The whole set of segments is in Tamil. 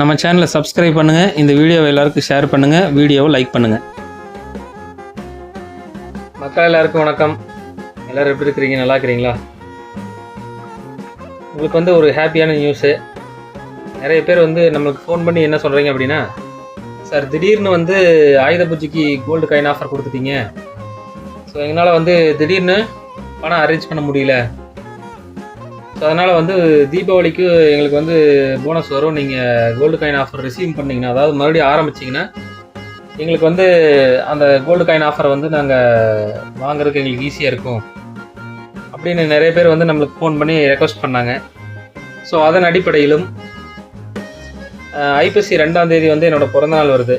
நம்ம சேனலை சப்ஸ்கிரைப் பண்ணுங்கள் இந்த வீடியோவை எல்லாருக்கும் ஷேர் பண்ணுங்கள் வீடியோவை லைக் பண்ணுங்கள் மக்கள் எல்லாருக்கும் வணக்கம். எல்லோரும் எப்படி இருக்கிறீங்க? நல்லா இருக்கிறீங்களா? உங்களுக்கு வந்து ஒரு ஹாப்பியான நியூஸு நிறைய பேர் வந்து நம்மளுக்கு ஃபோன் பண்ணி என்ன சொல்கிறீங்க அப்படின்னா சார் திடீர்னு வந்து ஆயுத பூஜைக்கு கோல்டு காயின் ஆஃபர் கொடுத்துட்டீங்க. ஸோ எங்களால் வந்து திடீர்னு பணம் அரேஞ்ச் பண்ண முடியல. ஸோ அதனால் வந்து தீபாவளிக்கு எங்களுக்கு வந்து போனஸ் வரும். நீங்கள் கோல்டு காயின் ஆஃபர் ரிசீவ் பண்ணீங்கன்னா அதாவது மறுபடியும் ஆரம்பிச்சிங்கன்னா எங்களுக்கு வந்து அந்த கோல்டு காயின் ஆஃபரை வந்து நாங்கள் வாங்குறதுக்கு எங்களுக்கு ஈஸியாக இருக்கும். அப்படின்னு நிறைய பேர் வந்து நம்மளுக்கு ஃபோன் பண்ணி ரெக்வஸ்ட் பண்ணாங்க. ஸோ அதன் அடிப்படையிலும் அஹ், ஐப்பசி ரெண்டாம் தேதி வந்து என்னோடய பிறந்தநாள் வருது.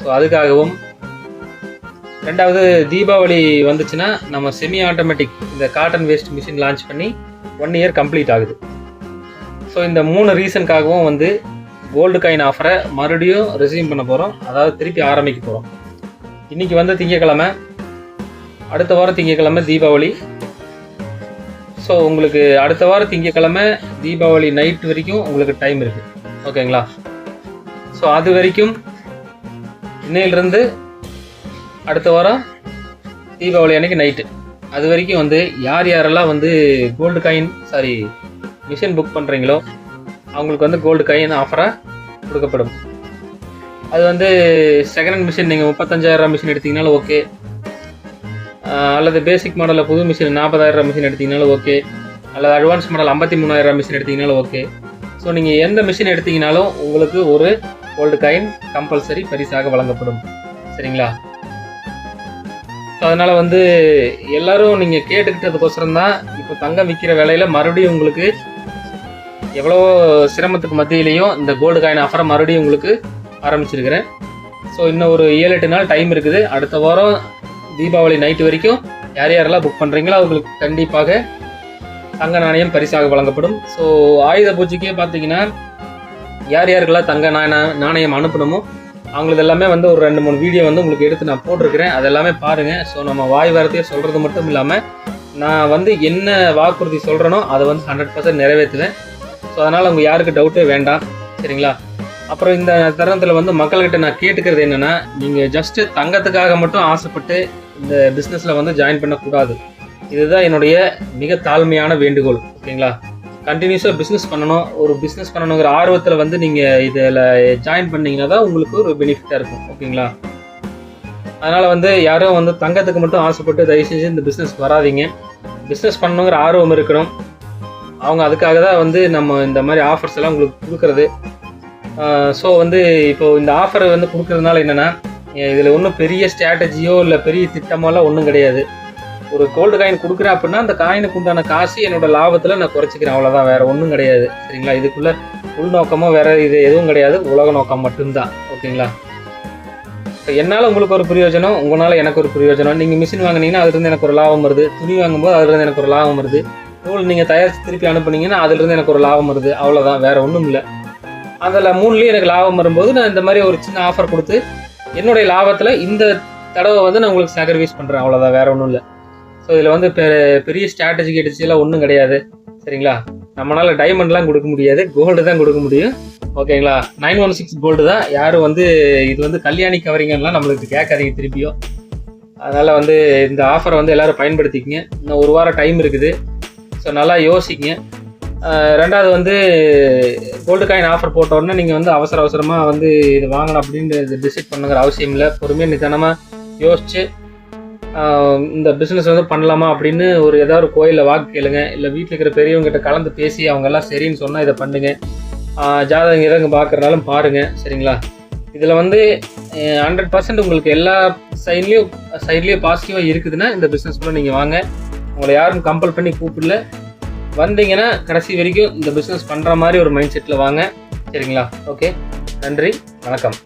ஸோ அதுக்காகவும் ரெண்டாவது தீபாவளி வந்துச்சுன்னா நம்ம செமி ஆட்டோமேட்டிக் இந்த காட்டன் வேஸ்ட் மிஷின் லான்ச் பண்ணி ஒன் இயர் கம்ப்ளீட் ஆகுது. ஸோ இந்த மூணு ரீசனுக்காகவும் வந்து கோல்டு காயின் ஆஃபரை மறுபடியும் ரிசீவ் பண்ண போகிறோம் அதாவது திருப்பி ஆரம்பிக்க போகிறோம் இன்றைக்கி வந்து திங்கக்கிழமை அடுத்த வாரம் திங்கக்கிழமை தீபாவளி. ஸோ உங்களுக்கு அடுத்த வாரம் திங்கக்கிழமை தீபாவளி நைட் வரைக்கும் உங்களுக்கு டைம் இருக்குது ஓகேங்களா ஸோ அது வரைக்கும் இன்னையிலிருந்து அடுத்த வாரம் தீபாவளி அன்னைக்கு நைட்டு அது வரைக்கும் வந்து யார் யாரெல்லாம் வந்து gold coin sorry machine book பண்ணுறீங்களோ அவங்களுக்கு வந்து கோல்டு காயின் ஆஃபராக கொடுக்கப்படும். அது வந்து செகண்ட் ஹேண்ட் மிஷின் நீங்கள் முப்பத்தஞ்சாயிரம் மிஷின் எடுத்தீங்கனாலும் ஓகே அல்லது பேசிக் மாடலில் புது மிஷின் நாற்பதாயிரம் மிஷின் எடுத்தீங்கனாலும் ஓகே அல்லது அட்வான்ஸ் மாடல் ஐம்பத்தி மூணாயிரம் மிஷின் எடுத்தீங்கனாலும் ஓகே ஸோ நீங்கள் எந்த மிஷின் எடுத்தீங்கனாலும் உங்களுக்கு ஒரு கோல்டு காயின் கம்பல்சரி பரிசாக வழங்கப்படும். சரிங்களா? அதனால் வந்து எல்லாரும் நீங்கள் கேட்டுக்கிட்டதுக்கோசரம் தான் இப்போ தங்கம் விற்கிற வேலையில் மறுபடியும் உங்களுக்கு எவ்வளோ சிரமத்துக்கு மத்தியிலையும் இந்த கோல்டு காயின் ஆஃபரை மறுபடியும் உங்களுக்கு ஆரம்பிச்சிருக்கிறேன். ஸோ இன்னும் ஒரு ஏழு எட்டு நாள் டைம் இருக்குது. அடுத்த வாரம் தீபாவளி நைட்டு வரைக்கும் யார் யாரெல்லாம் புக் பண்ணுறீங்களோ அவங்களுக்கு கண்டிப்பாக தங்க நாணயம் பரிசாக வழங்கப்படும். ஸோ ஆயுத பூஜைக்கே பார்த்தீங்கன்னா யார் யாருக்கெல்லாம் தங்க நாண- நாணயம் அனுப்பணுமோ அவங்களது எல்லாமே வந்து ஒரு ரெண்டு மூணு வீடியோ வந்து உங்களுக்கு எடுத்து நான் போட்டிருக்கிறேன். அது எல்லாமே பாருங்கள் ஸோ நம்ம வாய் வரத்தையே சொல்கிறது மட்டும் இல்லாமல் நான் வந்து என்ன வாக்குறுதி சொல்கிறேனோ அதை வந்து ஹண்ட்ரட் பர்சன்ட் நிறைவேற்றுவேன். ஸோ அதனால் உங்கள் யாருக்கு டவுட்டே வேண்டாம். சரிங்களா? அப்புறம் இந்த தருணத்தில் வந்து மக்கள்கிட்ட நான் கேட்டுக்கிறது என்னென்னா நீங்கள் ஜஸ்ட்டு தங்கத்துக்காக மட்டும் ஆசைப்பட்டு இந்த பிஸ்னஸில் வந்து ஜாயின் பண்ணக்கூடாது. இதுதான் என்னுடைய மிக தாழ்மையான வேண்டுகோள். ஓகேங்களா? கண்டினியூஸாக பிஸ்னஸ் பண்ணணும். ஒரு பிஸ்னஸ் பண்ணணுங்கிற ஆர்வத்தில் வந்து நீங்கள் இதில் ஜாயின் பண்ணீங்கன்னா தான் உங்களுக்கு ஒரு பெனிஃபிட்டாக இருக்கும். ஓகேங்களா? அதனால் வந்து யாரும் வந்து தங்கத்துக்கு மட்டும் ஆசைப்பட்டு தயவு செஞ்சு இந்த பிஸ்னஸ் வராதீங்க. பிஸ்னஸ் பண்ணணுங்கிற ஆர்வம் இருக்கணும். அவங்க அதுக்காக தான் வந்து நம்ம இந்த மாதிரி ஆஃபர்ஸ் எல்லாம் உங்களுக்கு கொடுக்குறது. ஸோ வந்து இப்போ இந்த ஆஃபர் வந்து கொடுக்குறதுனால என்னென்னா இதில் ஒன்றும் பெரிய ஸ்ட்ராட்டஜியோ இல்லை பெரிய திட்டமோலாம் ஒன்றும் கிடையாது. ஒரு கோல்டு காயின் கொடுக்குறேன் அப்படின்னா அந்த காயினுக்கு உண்டான காசு என்னோட லாபத்தில் நான் குறைச்சிக்கிறேன். அவ்வளோதான் வேறு ஒன்றும் கிடையாது. சரிங்களா? இதுக்குள்ளே உள்நோக்கமோ வேறு இது எதுவும் கிடையாது. உலக நோக்கம் மட்டும்தான். ஓகேங்களா? இப்போ என்னால் உங்களுக்கு ஒரு பிரயோஜனம் உங்களால் எனக்கு ஒரு பிரயோஜனம். நீங்கள் மிஷின் வாங்குனீங்கன்னா அதுலேருந்து எனக்கு ஒரு லாபம் வருது. துணி வாங்கும்போது அதுலேருந்து எனக்கு ஒரு லாபம் வருது. நூல் நீங்கள் தயாரித்து திருப்பி அனுப்புனீங்கன்னா அதுலேருந்து எனக்கு ஒரு லாபம் வருது. அவ்வளோதான் வேறு ஒன்றும் இல்லை. அதில் மூணுலேயும் எனக்கு லாபம் வரும்போது நான் இந்த மாதிரி ஒரு சின்ன ஆஃபர் கொடுத்து என்னுடைய லாபத்தில் இந்த தடவை வந்து நான் உங்களுக்கு சாக்ரிஃபைஸ் பண்ணுறேன் அவ்வளோதான் வேறு ஒன்றும் இல்லை. ஸோ இதில் வந்து பெ- பெரிய ஸ்ட்ராட்டஜி கிடைச்சிலாம் ஒன்றும் கிடையாது. சரிங்களா? நம்மளால் டைமண்ட்லாம் கொடுக்க முடியாது. கோல்டு தான் கொடுக்க முடியும். ஓகேங்களா? நைன் ஒன் சிக்ஸ் கோல்டு தான். யாரும் வந்து இது வந்து கல்யாணி கவரிங்கெல்லாம் நம்மளுக்கு கேட்காதீங்க திருப்பியும். அதனால் வந்து இந்த ஆஃபரை வந்து எல்லோரும் பயன்படுத்திக்கங்க. இன்னும் ஒரு வாரம் டைம் இருக்குது. ஸோ நல்லா யோசிக்கங்க ரெண்டாவது வந்து கோல்டு காயின் ஆஃபர் போட்டோடனே நீங்கள் வந்து அவசர அவசரமாக வந்து இது வாங்கணும் அப்படின்னு டிசைட் பண்ணுங்கிற அவசியம் இல்லை. பொறுமையாக நிதானமாக யோசிச்சு இந்த பிஸ்னஸ் வந்து பண்ணலாமா அப்படின்னு ஒரு ஏதாவது ஒரு கோயிலில் வாக்கு கேளுங்க. இல்லை வீட்டில் இருக்கிற பெரியவங்ககிட்ட கலந்து பேசி அவங்க எல்லாம் சரின்னு சொன்னால் இதை பண்ணுங்க. ஜாதகம் இறங்க பார்க்குறனாலும் பாருங்கள் சரிங்களா? இதில் வந்து ஹண்ட்ரட் பர்சன்ட் உங்களுக்கு எல்லா சைட்லேயும் சைட்லேயும் பாசிட்டிவாக இருக்குதுன்னா இந்த பிஸ்னஸ்க்குள்ளே நீங்கள் வாங்க. உங்களை யாரும் கம்பல் பண்ணி கூப்பிடல. வந்தீங்கன்னா கடைசி வரைக்கும் இந்த பிஸ்னஸ் பண்ணுற மாதிரி ஒரு மைண்ட் செட்டில் வாங்க. சரிங்களா? ஓகே நன்றி வணக்கம்.